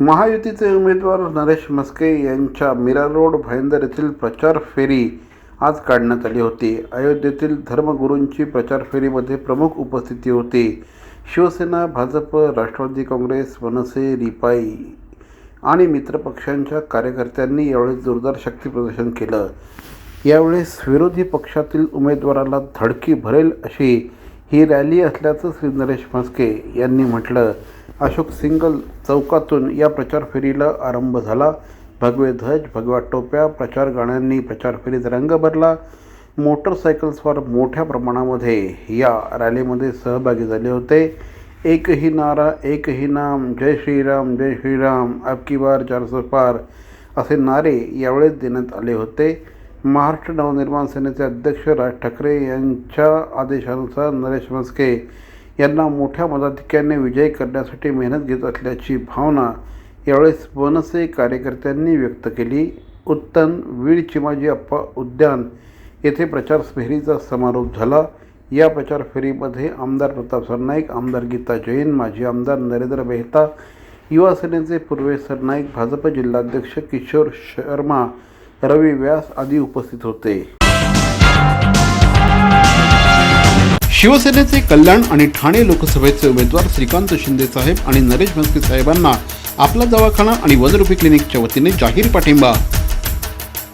महायुतीचे उमेदवार नरेश मस्के यांच्या मीरा रोड भाईंदर येथील प्रचार फेरी आज काढण्यात आली होती. अयोध्येतील धर्मगुरूंची प्रचार फेरीमध्ये प्रमुख उपस्थिती होती. शिवसेना भाजप राष्ट्रवादी काँग्रेस मनसे रिपाई आणि मित्रपक्षांच्या कार्यकर्त्यांनी यावेळी जोरदार शक्तीप्रदर्शन केलं. यावेळेस विरोधी पक्षातील उमेदवाराला धडकी भरेल अशी ही रॅली असल्याचं श्री नरेश म्हस्के यांनी म्हटलं. अशोक सिंगल चौकातून या प्रचार फेरीला आरंभ झाला. भगवे ध्वज भगव्या टोप्या प्रचार गाण्यांनी प्रचार फेरीत रंग भरला. मोटरसायकल्सवर मोठ्या प्रमाणामध्ये या रॅलीमध्ये सहभागी झाले होते. एकही नारा एकही नाम जय श्रीराम जय श्रीराम अबकी बार चारसो पार असे नारे यावेळेस देण्यात आले होते. महाराष्ट्र नवनिर्माण सेनेचे अध्यक्ष राज ठाकरे यांच्या आदेशानुसार नरेश म्हस्के यांना मोठ्या मताधिक्याने विजयी करण्यासाठी मेहनत घेत असल्याची भावना यावेळेस मनसे कार्यकर्त्यांनी व्यक्त केली. उत्तन वीड चिमाजी अप्पा उद्यान येथे प्रचार फेरीचा समारोप झाला. या प्रचार फेरीमध्ये आमदार प्रताप सरनाईक आमदार गीता जैन माजी आमदार नरेंद्र मेहता युवा सेनेचे पूर्वेश सरनाईक भाजप जिल्हाध्यक्ष किशोर शर्मा रवी व्यास आदी उपस्थित होते. शिवसेनेचे कल्याण आणि ठाणे लोकसभेचे उमेदवार श्रीकांत शिंदे साहेब आणि नरेश म्हस्के साहेबांना आपला दवाखाना आणि वनरूपी क्लिनिकच्या वतीने जाहीर पाठिंबा.